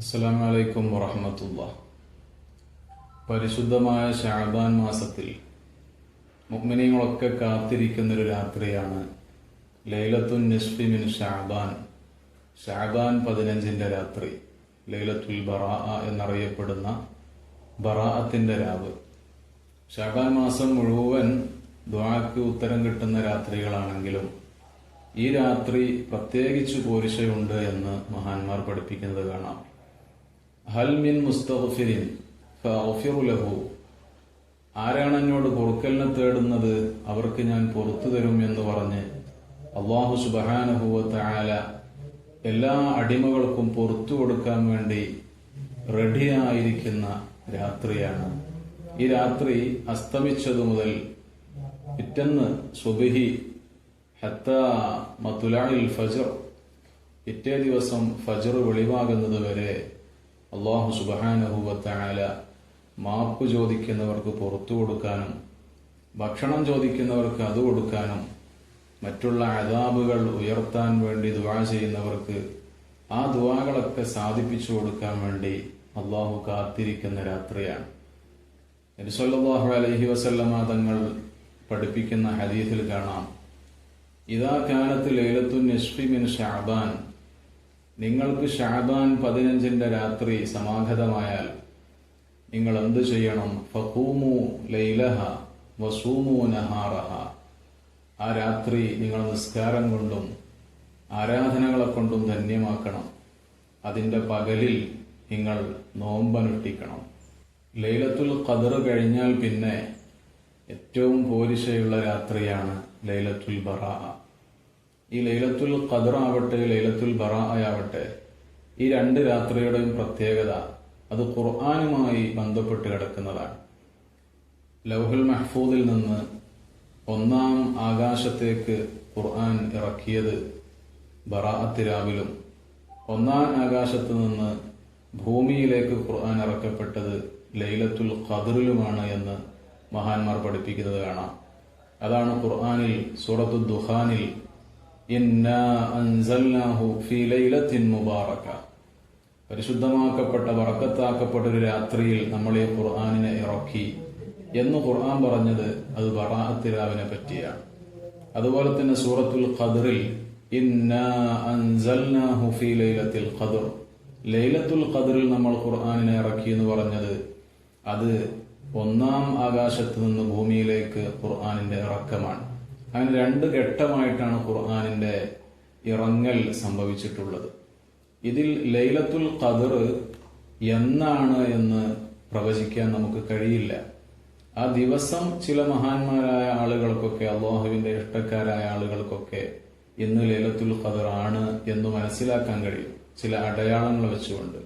അസ്സലാമു അലൈക്കും വറഹമത്തുള്ള. പരിശുദ്ധമായ ഷാബാൻ മാസത്തിൽ മുഗ്മിനികളൊക്കെ കാത്തിരിക്കുന്നൊരു രാത്രിയാണ് ലൈലത്തുൻ നിസ്ഫി മിൻ ഷാബാൻ ഷാബാൻ പതിനഞ്ചിന്റെ രാത്രി ലൈലത്തുൽ ബറാ എന്നറിയപ്പെടുന്ന ബറാഅത്തിന്റെ രാവ്. ഷാബാൻ മാസം മുഴുവൻ ദ്വാക്ക് ഉത്തരം കിട്ടുന്ന രാത്രികളാണെങ്കിലും ഈ രാത്രി പ്രത്യേകിച്ച് പോരിശയുണ്ട് എന്ന് മഹാന്മാർ പഠിപ്പിക്കുന്നത് കാണാം. ഹൽ മിൻ മുസ്തഗ്ഫിരിൻ ഫഅഗ്ഫിറു ലഹു. ആരാണ് എന്നോട് പൊറുക്കലിനെ തേടുന്നത്? അവർക്ക് ഞാൻ പുറത്തു തരും എന്ന് പറഞ്ഞ് അള്ളാഹു സുബഹാനഹുവത്ത ആല എല്ലാ അടിമകൾക്കും പുറത്തു കൊടുക്കാൻ വേണ്ടി റെഡിയായിരിക്കുന്ന രാത്രിയാണ്. ഈ രാത്രി അസ്തമിച്ചതു മുതൽ പിറ്റന്ന് സുബിഹി ഹത്ത മത്തുലായിൽ ഫജർ പിറ്റേ ദിവസം ഫജർ വെളിവാകുന്നത് വരെ അള്ളാഹു സുബാനഹുവത്തായാല മാപ്പ് ചോദിക്കുന്നവർക്ക് പുറത്തു കൊടുക്കാനും ഭക്ഷണം ചോദിക്കുന്നവർക്ക് അത് കൊടുക്കാനും മറ്റുള്ള അതാബുകൾ ഉയർത്താൻ വേണ്ടി ദുവാ ചെയ്യുന്നവർക്ക് ആ ദുവാകളൊക്കെ സാധിപ്പിച്ചു കൊടുക്കാൻ വേണ്ടി അള്ളാഹു കാത്തിരിക്കുന്ന രാത്രിയാണ്. നബിസല്ലാഹു അലഹി വസല്ലമ തങ്ങൾ പഠിപ്പിക്കുന്ന ഹദീസിൽ കാണാം ഇതാ കാലത്ത് ലൈലത്തു നിഷ്ഫി മിൻ ഷാബാൻ നിങ്ങൾക്ക് ഷാബാൻ പതിനഞ്ചിന്റെ രാത്രി സമാഗതമായാൽ നിങ്ങൾ എന്ത് ചെയ്യണം? ഫഖൂമു ലൈലഹ വസൂമു നഹാറഹ. ആ രാത്രി നിങ്ങൾ നിസ്കാരം കൊണ്ടും ആരാധനകളെ കൊണ്ടും ധന്യമാക്കണം. അതിന്റെ പകലിൽ നിങ്ങൾ നോമ്പനുഷ്ഠിക്കണം. ലൈലത്തുൽ ഖദർ കഴിഞ്ഞാൽ പിന്നെ ഏറ്റവും പോരിശയുള്ള രാത്രിയാണ് ലൈലത്തുൽ ബറാ. ഈ ലൈലത്തുൽ ഖദർ ആവട്ടെ ലൈലത്തുൽ ബറാ ആവട്ടെ ഈ രണ്ട് രാത്രിയുടെയും പ്രത്യേകത അത് ഖുർആാനുമായി ബന്ധപ്പെട്ട് കിടക്കുന്നതാണ്. ലൗഹുൽ മഹ്ഫൂദിൽ നിന്ന് ഒന്നാം ആകാശത്തേക്ക് ഖുർആൻ ഇറക്കിയത് ബറാഅത്തിരാവിലും ഒന്നാം ആകാശത്ത് നിന്ന് ഭൂമിയിലേക്ക് ഖുർആൻ ഇറക്കപ്പെട്ടത് ലൈലത്തുൽ ഖദറിലുമാണ് എന്ന് മഹാന്മാർ പഠിപ്പിക്കുന്നത് കാണാം. അതാണ് ഖുർആനിൽ സൂറത്തു ദുഹാനിൽ പരിശുദ്ധമാക്കപ്പെട്ട വറക്കത്താക്കപ്പെട്ട ഒരു രാത്രിയിൽ നമ്മൾ ഈ ഖുർആാനിനെ ഇറക്കി. എന്ന് ഖുർആൻ പറഞ്ഞത് അത് ബറാഅത്തിരാവിനെ പറ്റിയാണ്. അതുപോലെ തന്നെ സൂറത്തുൽ ഖദറിൽ ലൈലത്തുൽ ഖദറിൽ നമ്മൾ ഖുർആാനിനെ ഇറക്കി എന്ന് പറഞ്ഞത് അത് ഒന്നാം ആകാശത്ത് നിന്ന് ഭൂമിയിലേക്ക് ഖുർആാനിന്റെ ഇറക്കമാണ്. അങ്ങനെ രണ്ട് ഘട്ടമായിട്ടാണ് ഖുർആാനിന്റെ ഇറങ്ങൽ സംഭവിച്ചിട്ടുള്ളത്. ഇതിൽ ലൈലത്തുൽ ഖദർ എന്നാണ് എന്ന് പ്രവചിക്കാൻ നമുക്ക് കഴിയില്ല. ആ ദിവസം ചില മഹാന്മാരായ ആളുകൾക്കൊക്കെ അള്ളാഹുവിന്റെ ഇഷ്ടക്കാരായ ആളുകൾക്കൊക്കെ ഇന്ന് ലൈലത്തുൽ ഖദർ ആണ് എന്ന് മനസ്സിലാക്കാൻ കഴിയും. ചില അടയാളങ്ങൾ വെച്ചുകൊണ്ട്.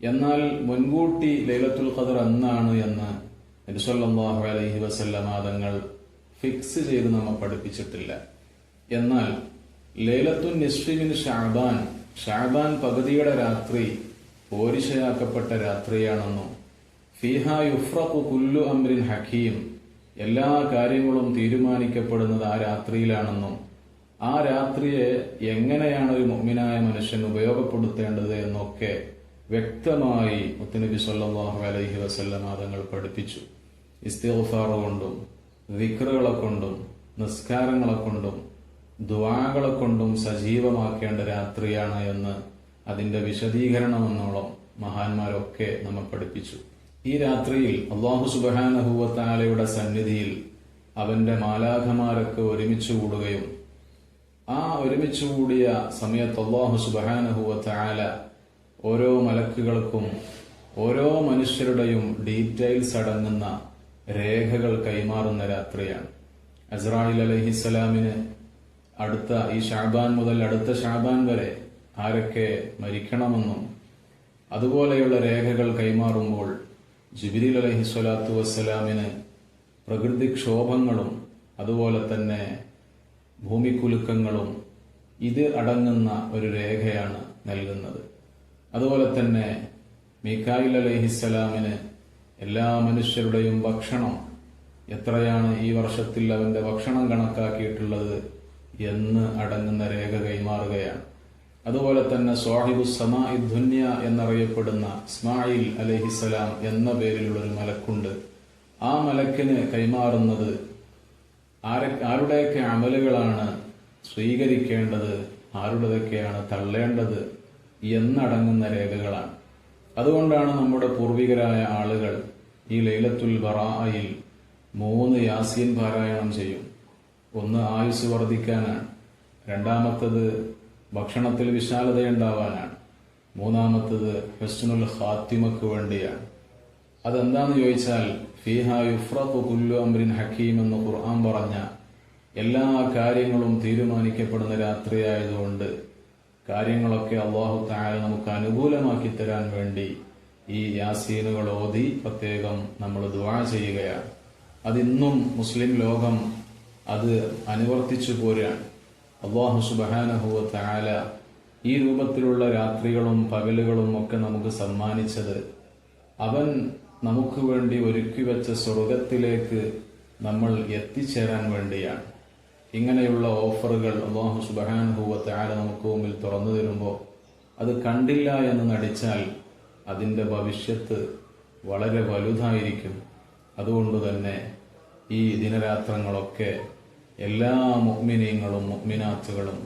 എന്നാൽ മുൻകൂട്ടി ലൈലത്തുൽ ഖദർ എന്നാണ് എന്ന് നബിസല്ലാഹു അലൈഹി വസല്ലമ തങ്ങൾ ഫിക്സ് ചെയ്ത് നമ്മൾ പഠിപ്പിച്ചിട്ടില്ല. എന്നാൽ ലേലത്തുൻ നിസ്ഫിമിൻ ഷാബാൻ ഷാബാൻ പകുതിയുടെ രാത്രി പോരിശയാക്കപ്പെട്ട രാത്രിയാണെന്നും. ഫിഹ യുഫ്രഖു കുല്ലു അംരിൻ ഹക്കീം എല്ലാ കാര്യങ്ങളും തീരുമാനിക്കപ്പെടുന്നത് ആ രാത്രിയിലാണെന്നും. ആ രാത്രിയെ എങ്ങനെയാണ് ഒരു മുഗ്മിനായ മനുഷ്യൻ ഉപയോഗപ്പെടുത്തേണ്ടത് എന്നൊക്കെ വ്യക്തമായി മുത്തനബി സല്ലാഹു അലൈഹി വസല്ലമ തങ്ങൾ പഠിപ്പിച്ചു. ഇസ്തിഫാറുകൊണ്ടും കൊണ്ടും വിക്റുകളെ കൊണ്ടും നിസ്കാരങ്ങളെ കൊണ്ടും ദ്വാകളെ കൊണ്ടും സജീവമാക്കേണ്ട രാത്രിയാണ് എന്ന് അതിന്റെ വിശദീകരണം എന്നോളം മഹാന്മാരൊക്കെ നമ്മെ പഠിപ്പിച്ചു. ഈ രാത്രിയിൽ അള്ളാഹു സുബാനഹുവത്താലയുടെ സന്നിധിയിൽ അവന്റെ മാലാഖമാരൊക്കെ ഒരുമിച്ച് കൂടുകയും ആ ഒരുമിച്ച് കൂടിയ സമയത്ത് അള്ളാഹു സുബാനഹുവത്താല ഓരോ മലക്കുകൾക്കും ഓരോ മനുഷ്യരുടെയും ഡീറ്റെയിൽസ് അടങ്ങുന്ന രേഖകൾ കൈമാറുന്ന രാത്രിയാണ്. അസ്രായിൽ അലഹിസ്സലാമിന് അടുത്ത ഈ ഷാബാൻ മുതൽ അടുത്ത ഷാബാൻ വരെ ആരൊക്കെ മരിക്കണമെന്നും അതുപോലെയുള്ള രേഖകൾ കൈമാറുമ്പോൾ ജിബിരിൽ അലഹി സ്വലാത്തു വസ്സലാമിന് പ്രകൃതിക്ഷോഭങ്ങളും അതുപോലെ തന്നെ ഭൂമിക്കുലുക്കങ്ങളും ഇത് അടങ്ങുന്ന ഒരു രേഖയാണ് നൽകുന്നത്. അതുപോലെ തന്നെ മീക്കായിൽ അലഹിസ്സലാമിന് എല്ലാ മനുഷ്യരുടെയും ഭക്ഷണം എത്രയാണ് ഈ വർഷത്തിൽ അവന്റെ ഭക്ഷണം കണക്കാക്കിയിട്ടുള്ളത് എന്ന് അടങ്ങുന്ന രേഖ കൈമാറുകയാണ്. അതുപോലെ തന്നെ സ്വാഹിബു സമാ ദുന്യ എന്നറിയപ്പെടുന്ന ഇസ്മായിൽ അലഹിസലാം എന്ന പേരിലുള്ള ഒരു മലക്കുണ്ട്. ആ മലക്കിന് കൈമാറുന്നത് ആരെ ആരുടെയൊക്കെ അമലുകളാണ് സ്വീകരിക്കേണ്ടത് ആരുടേതൊക്കെയാണ് തള്ളേണ്ടത് എന്നടങ്ങുന്ന രേഖകളാണ്. അതുകൊണ്ടാണ് നമ്മുടെ പൂർവികരായ ആളുകൾ ഈ ലൈലത്തുൽ ബറായിൽ മൂന്ന് യാസീൻ പാരായണം ചെയ്യും. ഒന്ന് ആയുസ് വർദ്ധിക്കാനാണ്. രണ്ടാമത്തത് ഭക്ഷണത്തിൽ വിശാലതയുണ്ടാവാനാണ്. മൂന്നാമത്തത് ഹസ്നുൽ ഹാത്തിമക്ക് വേണ്ടിയാണ്. അതെന്താന്ന് ചോദിച്ചാൽ ഫിഹ യുഫ്രഖു കുല്ലു അമ്രിൻ ഹക്കീം എന്ന് ഖുർആൻ പറഞ്ഞ എല്ലാ കാര്യങ്ങളും തീരുമാനിക്കപ്പെടുന്ന രാത്രിയായതുകൊണ്ട് കാര്യങ്ങളൊക്കെ അള്ളാഹു താഴെ നമുക്ക് അനുകൂലമാക്കി തരാൻ വേണ്ടി ഈ യാസീനുകൾ ഓതി പ്രത്യേകം നമ്മൾ ദുവാ ചെയ്യുകയാണ്. അതിന്നും മുസ്ലിം ലോകം അത് അനുവർത്തിച്ചു പോരാണ് അള്ളാഹു സുബാനഹുവ താല ഈ രൂപത്തിലുള്ള രാത്രികളും പകലുകളും ഒക്കെ നമുക്ക് സമ്മാനിച്ചത്. അവൻ നമുക്ക് വേണ്ടി ഒരുക്കി വെച്ച സ്വർഗത്തിലേക്ക് നമ്മൾ എത്തിച്ചേരാൻ വേണ്ടിയാണ്. ഇങ്ങനെയുള്ള ഓഫറുകൾ അള്ളാഹു സുബാനുഭൂവത്തെ ആരെ നമുക്ക് മുമ്പിൽ തുറന്നു തരുമ്പോൾ അത് കണ്ടില്ല എന്ന് നടിച്ചാൽ അതിന്റെ ഭവിഷ്യത്ത് വളരെ വലുതായിരിക്കും. അതുകൊണ്ട് തന്നെ ഈ ദിനരാത്രങ്ങളൊക്കെ എല്ലാ മുഗ്മിനീങ്ങളും മുഗ്മിനാത്തുകളും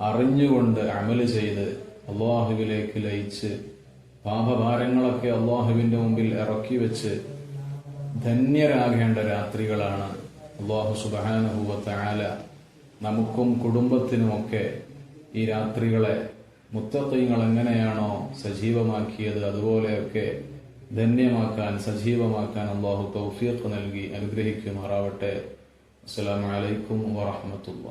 അറിഞ്ഞുകൊണ്ട് അമൽ ചെയ്ത് അള്ളാഹുവിലേക്ക് ലയിച്ച് പാപഭാരങ്ങളൊക്കെ അള്ളാഹുവിന്റെ മുമ്പിൽ ഇറക്കി വെച്ച് ധന്യരാകേണ്ട രാത്രികളാണ് അള്ളാഹു സുബാനുഭൂവത്താല നമുക്കും കുടുംബത്തിനുമൊക്കെ ഈ രാത്രികളെ മുത്തത്വങ്ങൾ എങ്ങനെയാണോ സജീവമാക്കിയത് അതുപോലെയൊക്കെ ധന്യമാക്കാൻ സജീവമാക്കാൻ അള്ളാഹു തൗഫീഖ് നൽകി അനുഗ്രഹിക്കുമാറാവട്ടെ. അസ്സലാമലൈക്കും വറഹമത്തുള്ള